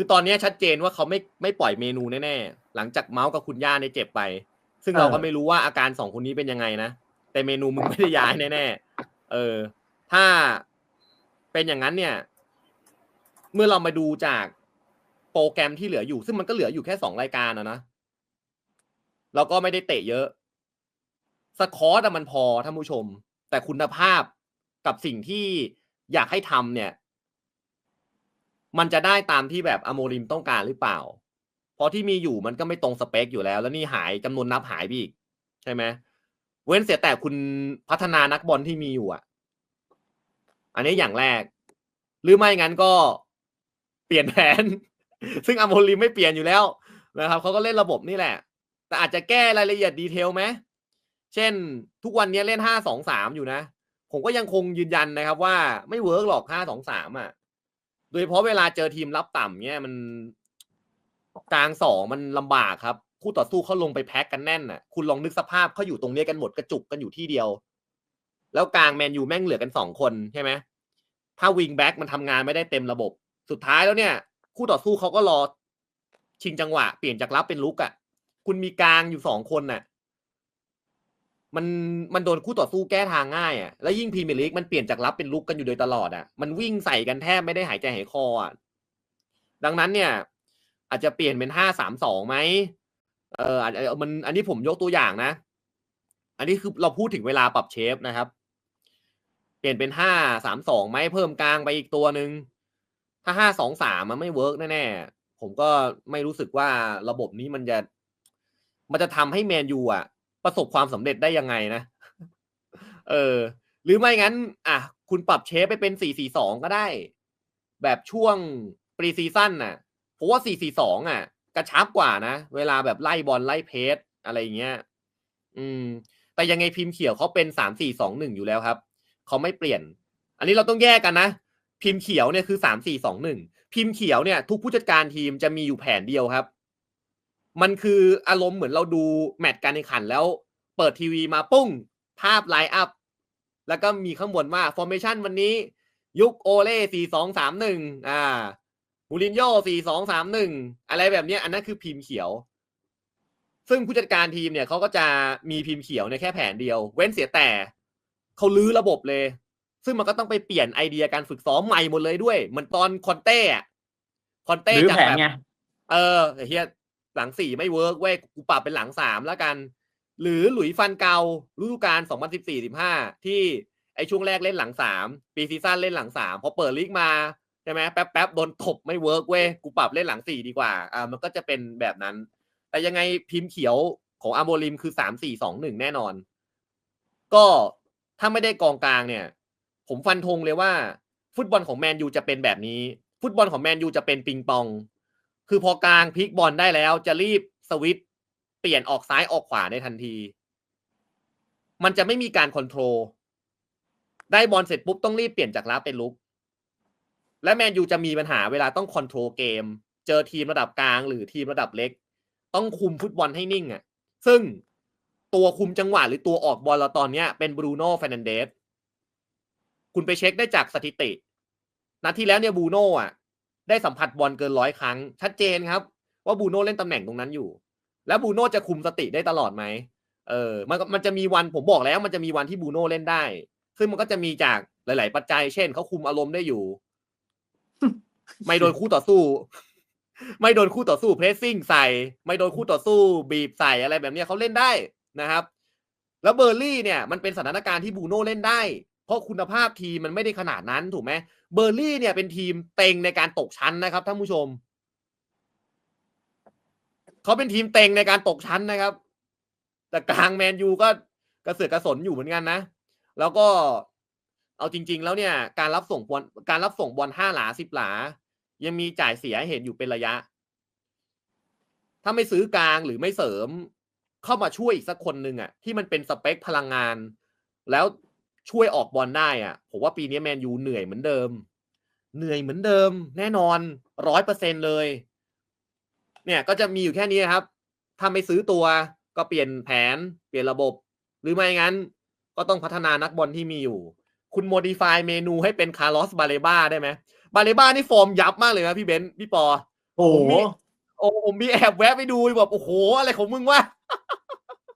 คือตอนนี้ชัดเจนว่าเขาไม่ไม่ปล่อยเมนูแน่ๆหลังจากเมาส์กับคุณย่าเนี่ยเจ็บไป ซึ่งเราก็ไม่รู้ว่าอาการสองคนนี้เป็นยังไงนะแต่เมนูมึงไม่ได้ย้ายแน่ๆเออ ถ้าเป็นอย่างนั้นเนี่ย เมื่อเรามาดูจากโปรแกรมที่เหลืออยู่ ซึ่งมันก็เหลืออยู่แค่สองรายการนะนะเราก็ไม่ได้เตะเยอะ สคอร์ตมันพอท่านผู้ชม แต่คุณภาพกับสิ่งที่อยากให้ทำเนี่ย มันจะได้ตามที่แบบอโมริมต้องการหรือเปล่า เพราะที่มีอยู่มันก็ไม่ตรงสเปคอยู่แล้ว แล้วนี่หายจำนวนนับหายไปอีกใช่ไหมเว้นเสียแต่คุณพัฒนานักบอลที่มีอยู่อะ อันนี้อย่างแรก หรือไม่งั้นก็เปลี่ยนแผน ซึ่งอโมริมไม่เปลี่ยนอยู่แล้วนะครับเขาก็เล่นระบบนี่แหละ แต่อาจจะแก้รายละเอียดดีเทลไหมเช่น ทุกวันนี้เล่นห้าสองสามอยู่นะ ผมก็ยังคงยืนยันนะครับว่าไม่เวิร์กหรอกห้าสองสามอะ โดยเฉพาะเวลาเจอทีมรับต่ำเนี่ยมันกลางสองมันลำบากครับ คู่ต่อสู้เขาลงไปแพ็กกันแน่นน่ะ คุณลองนึกสภาพเขาอยู่ตรงเนี้ยกันหมดกระจุกกันอยู่ที่เดียว แล้วกลางแมนยูแม่งเหลือกันสองคนใช่ไหมถ้าวิงแบ็กมันทำงานไม่ได้เต็มระบบ สุดท้ายแล้วเนี่ย คู่ต่อสู้เขาก็รอชิงจังหวะ เปลี่ยนจากรับเป็นลุกอะ คุณมีกลางอยู่สองคนน่ะ มันมันโดนคู่ต่อสู้แก้ทางง่ายอะแล้วยิ่งพรีเมียร์ลีกมันเปลี่ยนจากรับเป็นลุกกันอยู่โดยตลอดอะมันวิ่งใส่กันแทบไม่ได้หายใจหายคออะดังนั้นเนี่ย อาจจะเปลี่ยนเป็นห้าสามสองไหมเอออาจจะมันอันนี้ผมยกตัวอย่างนะ อันนี้คือเราพูดถึงเวลาปรับเชฟนะครับ เปลี่ยนเป็นห้าสามสองไหมเพิ่มกลางไปอีกตัวหนึ่งถ้าห้าสองสามมันไม่เวิร์กแน่ๆผมก็ไม่รู้สึกว่าระบบนี้มันจะ มันจะทำให้แมนยูอะ ประสบความสำเร็จได้ยังไงนะ เออ หรือไม่งั้น อะ คุณปรับเชฟไปเป็นสี่สี่สองก็ได้ แบบช่วงปรีซีซั่นน่ะผมว่าสี่สี่สองอะ กระชับกว่านะ เวลาแบบไล่บอลไล่เพสอะไรอย่างเงี้ย อืม แต่ยังไงพิมพ์เขียวเขาเป็นสามสี่สองหนึ่งอยู่แล้วครับ เขาไม่เปลี่ยน อันนี้เราต้องแยกกันนะ พิมพ์เขียวเนี่ยคือสามสี่สองหนึ่งพิมพ์เขียวเนี่ย ทุกผู้จัดการทีมจะมีอยู่แผนเดียวครับ มันคืออารมณ์เหมือนเราดูแมตช์การแข่งขันแล้ว เปิดทีวีมาปุ้ง ภาพไลน์อัพ แล้วก็มีข้างบนว่า formation วันนี้ ยุคโอเล่สี่สองสามหนึ่งอ่ามูรินโญ่สี่สองสามหนึ่งอะไรแบบเนี้ยอันนั้นคือพิมพ์เขียว ซึ่งผู้จัดการทีมเนี่ยเขาก็จะมีพิมพ์เขียวในแค่แผนเดียว เว้นเสียแต่เขาลื้อระบบเลย ซึ่งมันก็ต้องไปเปลี่ยนไอเดียการฝึกซ้อมใหม่หมดเลยด้วย เหมือนตอนคอนเต้อะคอนเต้หรือจากแผนแบบไงเออไอ้เฮีย หลังสี่ไม่เวิร์กเว้ยกูปรับเป็นหลังสามแล้วกัน หรือหลุยฟันเกาฤดูกาล2014-15ที่ไอช่วงแรกเล่นหลังสามปีซีซั่นเล่นหลังสามพอเปิดลีกมาใช่ไหมแป๊บแป๊บโดนตบไม่เวิร์กเว้ยกูปรับเล่นหลังสี่ดีกว่าอ่ามันก็จะเป็นแบบนั้น แต่ยังไงพิมพ์เขียวของอาโมริมคือสามสี่สองหนึ่งแน่นอน ก็ถ้าไม่ได้กองกลางเนี่ย ผมฟันธงเลยว่า ฟุตบอลของแมนยูจะเป็นแบบนี้ ฟุตบอลของแมนยูจะเป็นปิงปอง คือพอกลางพลิกบอลได้แล้วจะรีบสวิตช์เปลี่ยนออกซ้ายออกขวาในทันที มันจะไม่มีการคอนโทรลได้บอลเสร็จปุ๊บต้องรีบเปลี่ยนจากรับเป็นลุก และแมนยูจะมีปัญหาเวลาต้องคอนโทรลเกม เจอทีมระดับกลางหรือทีมระดับเล็ก ต้องคุมฟุตบอลให้นิ่งอะ่ะ ซึ่งตัวคุมจังหวะหรือตัวออกบอลเราตอนเนี้ยเป็นบรูโน่เฟรนันเดสคุณไปเช็คได้จากสถิติ นัดที่แล้วเนี่ยบรูโน่อะ ได้สัมผัสบอลเกินร้อยครั้ง ชัดเจนครับ ว่าบรูโน่เล่นตำแหน่งตรงนั้นอยู่ แล้วบรูโน่จะคุมสติได้ตลอดไหมเออมันก็มันจะมีวันผมบอกแล้ว มันจะมีวันที่บรูโน่เล่นได้ ซึ่งมันก็จะมีจากหลาย ๆ ปัจจัย เช่นเขาคุมอารมณ์ได้อยู่ ไม่โดนคู่ต่อสู้ ไม่โดนคู่ต่อสู้เพรสซิ่งใส่ ไม่โดนคู่ต่อสู้บีบใส่อะไรแบบเนี้ยเขาเล่นได้นะครับ แล้วเบอร์ลี่เนี่ย มันเป็นสถานการณ์ที่บรูโน่เล่นได้เพ ราะคุณภาพทีมมันไม่ได้ขนาดนั้นถูกไหมเบอร์ลี่เนี่ยเป็นทีมเต็งในการตกชั้นนะครับท่านผู้ชมเขาเป็นทีมเต็งในการตกชั้นนะครับ แต่กลางแมนยูก็กระเสือกกระสนอยู่เหมือนกันนะ แล้วก็เอาจริง ๆ แล้วเนี่ยการรับส่งบอลการรับส่งบอลห้าหลาสิบหลา ยังมีจ่ายเสียเห็นอยู่เป็นระยะ ถ้าไม่ซื้อกลางหรือไม่เสริม เข้ามาช่วยอีกสักคนหนึ่งอะที่มันเป็นสเปคพลังงาน แล้ว ช่วยออกบอลได้อะผมว่าปีนี้แมนยูเหนื่อยเหมือนเดิม เหนื่อยเหมือนเดิม แน่นอนร้อยเปอร์เซ็นเลย เนี่ยก็จะมีอยู่แค่นี้ครับถ้าไม่ซื้อตัวก็เปลี่ยนแผนเปลี่ยนระบบ หรือไม่งั้น ก็ต้องพัฒนานักบอลที่มีอยู่ คุณโมดิฟายเมนูให้เป็นคาร์ลอสบาเลบ้าได้ไหมบาเลบ้านี่ฟอร์มยับมากเลยนะพี่เบนซ์พี่ปอผโอ้โหผมมีโอ้ผมมีแอบแวะไปดูแบบโอ้โห อะไรของมึงวะ